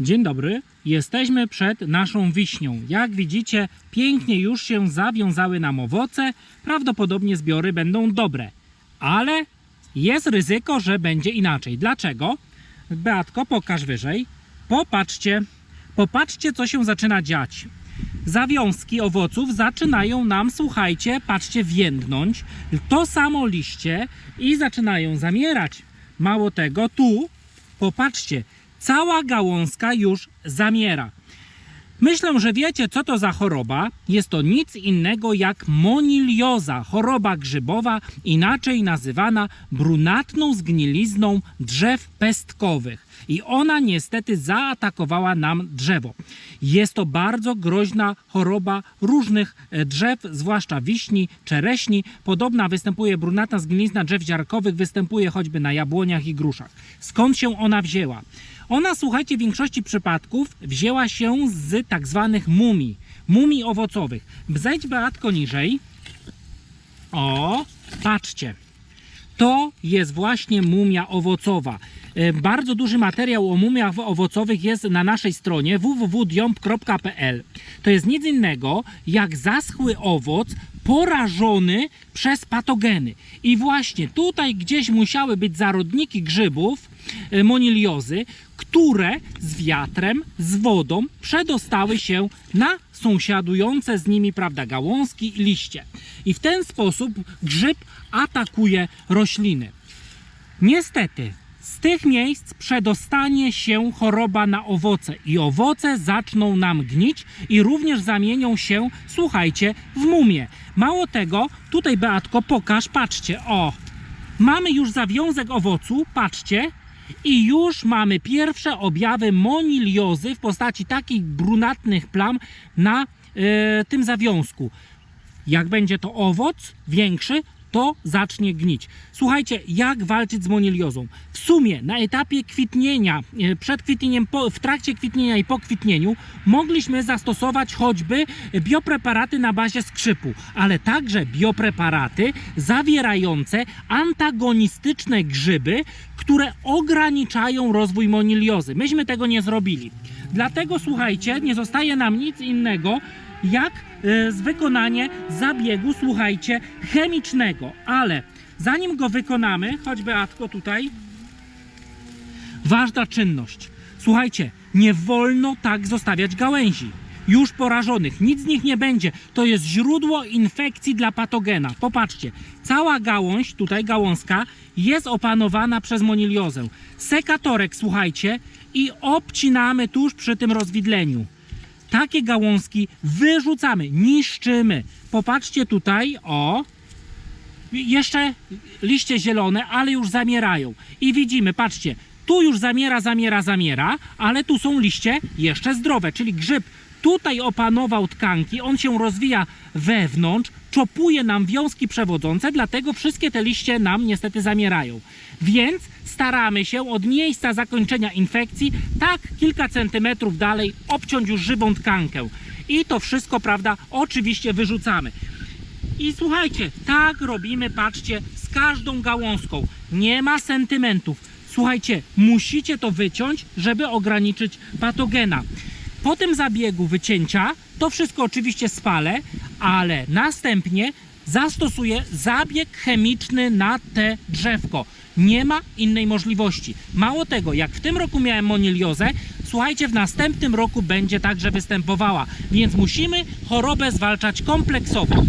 Dzień dobry. Jesteśmy przed naszą wiśnią. Jak widzicie, pięknie już się zawiązały nam owoce. Prawdopodobnie zbiory będą dobre. Ale jest ryzyko, że będzie inaczej. Dlaczego? Beatko, pokaż wyżej. Popatrzcie. Popatrzcie, co się zaczyna dziać. Zawiązki owoców zaczynają nam, słuchajcie, patrzcie, więdnąć. To samo liście i zaczynają zamierać. Mało tego, tu, popatrzcie, cała gałązka już zamiera. Myślę, że wiecie, co to za choroba. Jest to nic innego jak monilioza, choroba grzybowa, inaczej nazywana brunatną zgnilizną drzew pestkowych. I ona niestety zaatakowała nam drzewo. Jest to bardzo groźna choroba różnych e, drzew, zwłaszcza wiśni, czereśni. Podobna występuje brunatna zgnilizna drzew ziarkowych, występuje choćby na jabłoniach i gruszach. Skąd się ona wzięła? Ona, słuchajcie, w większości przypadków wzięła się z tak zwanych mumii, mumii owocowych. Zejdź Beatko niżej. O, patrzcie. To jest właśnie mumia owocowa. E, Bardzo duży materiał o mumiach owocowych jest na naszej stronie www.diomp.pl. To jest nic innego jak zaschły owoc porażony przez patogeny. I właśnie tutaj gdzieś musiały być zarodniki grzybów e, moniliozy, które z wiatrem, z wodą przedostały się na sąsiadujące z nimi, prawda, gałązki i liście. I w ten sposób grzyb atakuje rośliny. Niestety, z tych miejsc przedostanie się choroba na owoce i owoce zaczną nam gnić i również zamienią się, słuchajcie, w mumie. Mało tego, tutaj Beatko, pokaż, patrzcie, o, mamy już zawiązek owocu, patrzcie, i już mamy pierwsze objawy moniliozy w postaci takich brunatnych plam na e, tym zawiązku. Jak będzie to owoc większy, to zacznie gnić. Słuchajcie, jak walczyć z moniliozą? W sumie na etapie kwitnienia, e, przed kwitnieniem, po, w trakcie kwitnienia i po kwitnieniu mogliśmy zastosować choćby biopreparaty na bazie skrzypu, ale także biopreparaty zawierające antagonistyczne grzyby, które ograniczają rozwój moniliozy. Myśmy tego nie zrobili. Dlatego słuchajcie, nie zostaje nam nic innego jak e, z wykonanie zabiegu, słuchajcie, chemicznego. Ale zanim go wykonamy, choć Beatko tutaj, ważna czynność. Słuchajcie, nie wolno tak zostawiać gałęzi. Już porażonych, nic z nich nie będzie. To jest źródło infekcji dla patogena. Popatrzcie, cała gałąź, tutaj gałązka, jest opanowana przez moniliozę. Sekatorek, słuchajcie, i obcinamy tuż przy tym rozwidleniu takie gałązki wyrzucamy, niszczymy. Popatrzcie tutaj, o, jeszcze liście zielone, ale już zamierają. I widzimy, patrzcie, tu już zamiera, zamiera, zamiera, ale tu są liście jeszcze zdrowe, czyli grzyb tutaj opanował tkanki, on się rozwija wewnątrz, czopuje nam wiązki przewodzące, dlatego wszystkie te liście nam niestety zamierają. Więc staramy się od miejsca zakończenia infekcji, tak kilka centymetrów dalej, obciąć już żywą tkankę. I to wszystko, prawda, oczywiście wyrzucamy. I słuchajcie, tak robimy, patrzcie, z każdą gałązką. Nie ma sentymentów. Słuchajcie, musicie to wyciąć, żeby ograniczyć patogena. Po tym zabiegu wycięcia to wszystko oczywiście spalę, ale następnie zastosuję zabieg chemiczny na te drzewko. Nie ma innej możliwości. Mało tego, jak w tym roku miałem moniliozę, słuchajcie, w następnym roku będzie także występowała. Więc musimy chorobę zwalczać kompleksowo.